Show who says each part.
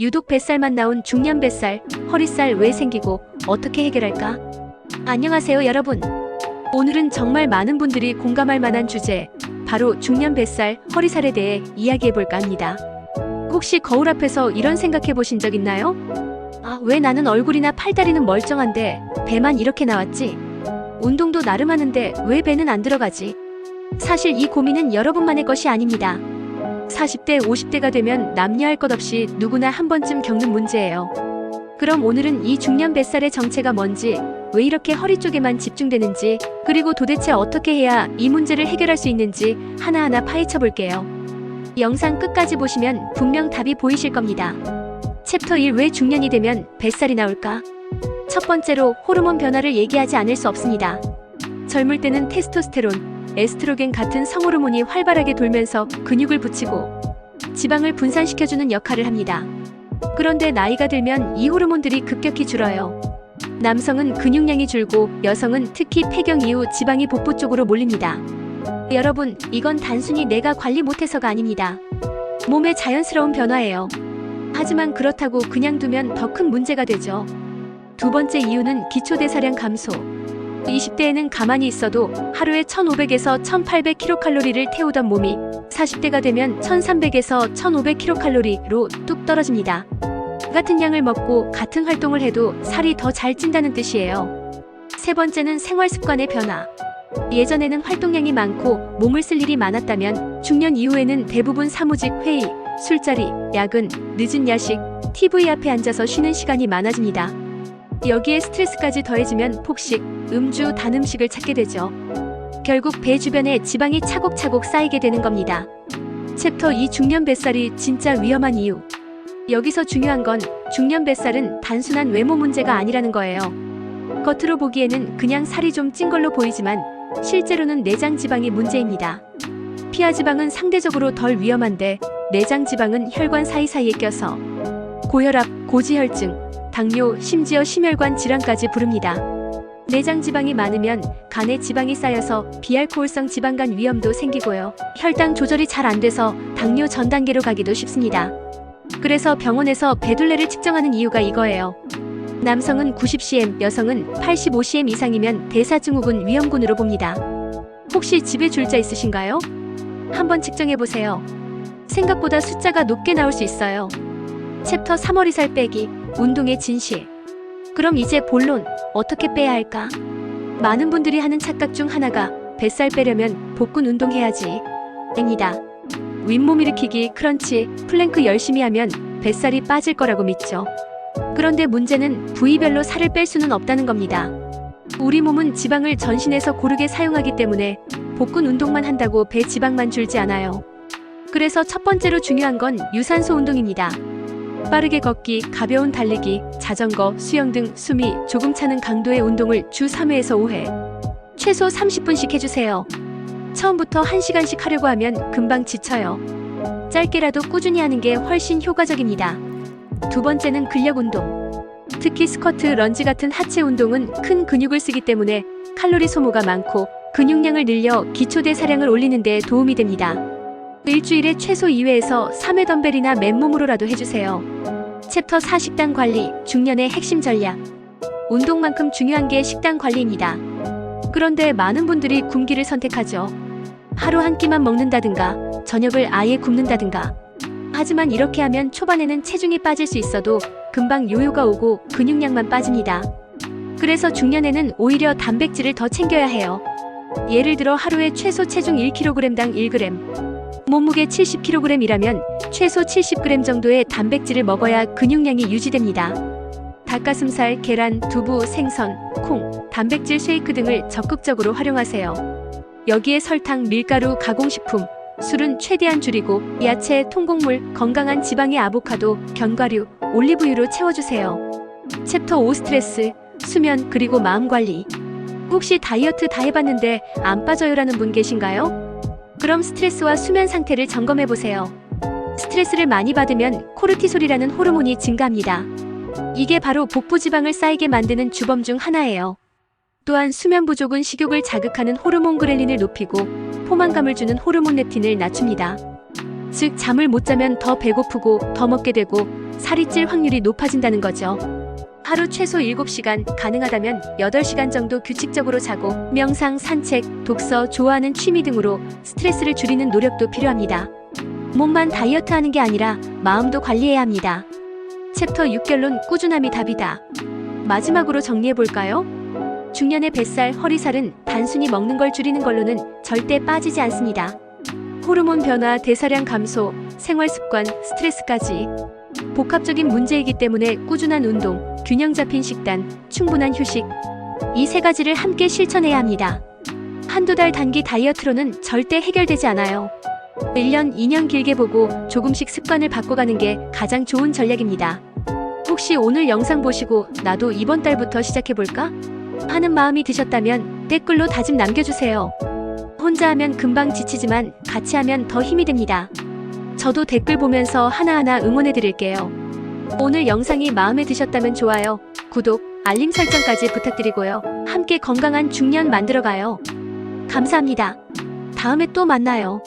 Speaker 1: 유독 뱃살만 나온 중년 뱃살, 허리살 왜 생기고 어떻게 해결할까? 안녕하세요, 여러분. 오늘은 정말 많은 분들이 공감할 만한 주제, 바로 중년 뱃살, 허리살에 대해 이야기해 볼까 합니다. 혹시 거울 앞에서 이런 생각해 보신 적 있나요? 아, 왜 나는 얼굴이나 팔다리는 멀쩡한데 배만 이렇게 나왔지? 운동도 나름 하는데 왜 배는 안 들어가지? 사실 이 고민은 여러분만의 것이 아닙니다. 40대, 50대가 되면 남녀할 것 없이 누구나 한 번쯤 겪는 문제예요. 그럼 오늘은 이 중년 뱃살의 정체가 뭔지, 왜 이렇게 허리 쪽에만 집중되는지, 그리고 도대체 어떻게 해야 이 문제를 해결할 수 있는지 하나하나 파헤쳐 볼게요. 영상 끝까지 보시면 분명 답이 보이실 겁니다. 챕터 1 왜 중년이 되면 뱃살이 나올까? 첫 번째로 호르몬 변화를 얘기하지 않을 수 없습니다. 젊을 때는 테스토스테론, 에스트로겐 같은 성호르몬이 활발하게 돌면서 근육을 붙이고 지방을 분산시켜주는 역할을 합니다. 그런데 나이가 들면 이 호르몬들이 급격히 줄어요. 남성은 근육량이 줄고 여성은 특히 폐경 이후 지방이 복부 쪽으로 몰립니다. 여러분, 이건 단순히 내가 관리 못해서가 아닙니다. 몸의 자연스러운 변화예요. 하지만 그렇다고 그냥 두면 더 큰 문제가 되죠. 두 번째 이유는 기초대사량 감소. 20대에는 가만히 있어도 하루에 1500에서 1800kcal를 태우던 몸이 40대가 되면 1300에서 1500kcal로 뚝 떨어집니다. 같은 양을 먹고 같은 활동을 해도 살이 더 잘 찐다는 뜻이에요. 세 번째는 생활 습관의 변화. 예전에는 활동량이 많고 몸을 쓸 일이 많았다면 중년 이후에는 대부분 사무직, 회의, 술자리, 야근, 늦은 야식, TV 앞에 앉아서 쉬는 시간이 많아집니다. 여기에 스트레스까지 더해지면 폭식, 음주, 단 음식을 찾게 되죠. 결국 배 주변에 지방이 차곡차곡 쌓이게 되는 겁니다. 챕터 2 중년 뱃살이 진짜 위험한 이유. 여기서 중요한 건 중년 뱃살은 단순한 외모 문제가 아니라는 거예요. 겉으로 보기에는 그냥 살이 좀 찐 걸로 보이지만 실제로는 내장 지방이 문제입니다. 피하 지방은 상대적으로 덜 위험한데 내장 지방은 혈관 사이사이에 껴서 고혈압, 고지혈증, 당뇨, 심지어 심혈관 질환까지 부릅니다. 내장 지방이 많으면 간에 지방이 쌓여서 비알코올성 지방간 위험도 생기고요. 혈당 조절이 잘 안 돼서 당뇨 전 단계로 가기도 쉽습니다. 그래서 병원에서 배둘레를 측정하는 이유가 이거예요. 남성은 90cm, 여성은 85cm 이상이면 대사증후군 위험군으로 봅니다. 혹시 집에 줄자 있으신가요? 한번 측정해 보세요. 생각보다 숫자가 높게 나올 수 있어요. 챕터 3월이 살 빼기, 운동의 진실. 그럼 이제 본론, 어떻게 빼야 할까? 많은 분들이 하는 착각 중 하나가 뱃살 빼려면 복근 운동해야지. 입니다. 윗몸 일으키기, 크런치, 플랭크 열심히 하면 뱃살이 빠질 거라고 믿죠. 그런데 문제는 부위별로 살을 뺄 수는 없다는 겁니다. 우리 몸은 지방을 전신에서 고르게 사용하기 때문에 복근 운동만 한다고 배 지방만 줄지 않아요. 그래서 첫 번째로 중요한 건 유산소 운동입니다. 빠르게 걷기, 가벼운 달리기, 자전거, 수영 등 숨이 조금 차는 강도의 운동을 주 3회에서 5회, 최소 30분씩 해주세요. 처음부터 1시간씩 하려고 하면 금방 지쳐요. 짧게라도 꾸준히 하는 게 훨씬 효과적입니다. 두 번째는 근력 운동. 특히 스쿼트, 런지 같은 하체 운동은 큰 근육을 쓰기 때문에 칼로리 소모가 많고 근육량을 늘려 기초 대사량을 올리는 데 도움이 됩니다. 일주일에 최소 2회에서 3회 덤벨이나 맨몸으로라도 해주세요. 챕터 4 식단 관리, 중년의 핵심 전략. 운동만큼 중요한 게 식단 관리입니다. 그런데 많은 분들이 굶기를 선택하죠. 하루 한 끼만 먹는다든가, 저녁을 아예 굶는다든가. 하지만 이렇게 하면 초반에는 체중이 빠질 수 있어도 금방 요요가 오고 근육량만 빠집니다. 그래서 중년에는 오히려 단백질을 더 챙겨야 해요. 예를 들어 하루에 최소 체중 1kg당 1g, 몸무게 70kg이라면 최소 70g 정도의 단백질을 먹어야 근육량이 유지됩니다. 닭가슴살, 계란, 두부, 생선, 콩, 단백질 쉐이크 등을 적극적으로 활용하세요. 여기에 설탕, 밀가루, 가공식품, 술은 최대한 줄이고 야채, 통곡물, 건강한 지방의 아보카도, 견과류, 올리브유로 채워주세요. 챕터 5 스트레스, 수면, 그리고 마음 관리. 혹시 다이어트 다 해봤는데 안 빠져요라는 분 계신가요? 그럼 스트레스와 수면 상태를 점검해 보세요. 스트레스를 많이 받으면 코르티솔이라는 호르몬이 증가합니다. 이게 바로 복부 지방을 쌓이게 만드는 주범 중 하나예요. 또한 수면 부족은 식욕을 자극하는 호르몬 그렐린을 높이고 포만감을 주는 호르몬 렙틴을 낮춥니다. 즉, 잠을 못 자면 더 배고프고 더 먹게 되고 살이 찔 확률이 높아진다는 거죠. 하루 최소 7시간, 가능하다면 8시간 정도 규칙적으로 자고 명상, 산책, 독서, 좋아하는 취미 등으로 스트레스를 줄이는 노력도 필요합니다. 몸만 다이어트 하는 게 아니라 마음도 관리해야 합니다. 챕터 6 결론 꾸준함이 답이다. 마지막으로 정리해 볼까요? 중년의 뱃살, 허리살은 단순히 먹는 걸 줄이는 걸로는 절대 빠지지 않습니다. 호르몬 변화, 대사량 감소, 생활 습관, 스트레스까지 복합적인 문제이기 때문에 꾸준한 운동, 균형 잡힌 식단, 충분한 휴식 이 세 가지를 함께 실천해야 합니다. 한두 달 단기 다이어트로는 절대 해결되지 않아요. 1년, 2년 길게 보고 조금씩 습관을 바꿔가는 게 가장 좋은 전략입니다. 혹시 오늘 영상 보시고 나도 이번 달부터 시작해볼까? 하는 마음이 드셨다면 댓글로 다짐 남겨주세요. 혼자 하면 금방 지치지만 같이 하면 더 힘이 됩니다. 저도 댓글 보면서 하나하나 응원해 드릴게요. 오늘 영상이 마음에 드셨다면 좋아요, 구독, 알림 설정까지 부탁드리고요. 함께 건강한 중년 만들어가요. 감사합니다. 다음에 또 만나요.